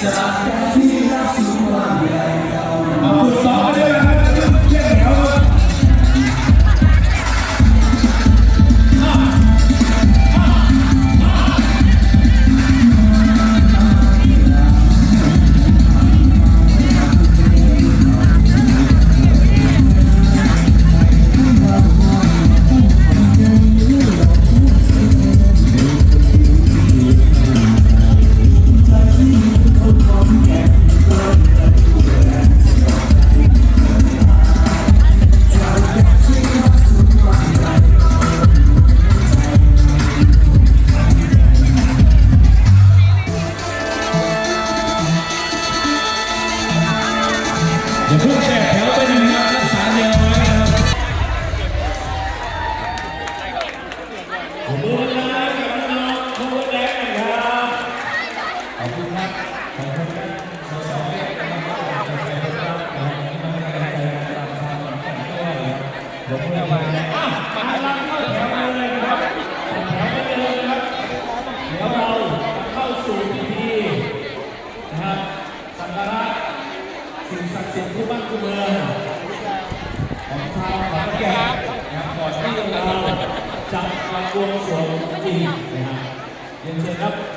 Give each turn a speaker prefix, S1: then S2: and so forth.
S1: จากแดนที่รักสูดกว่าใหญ่ นเชิญครับ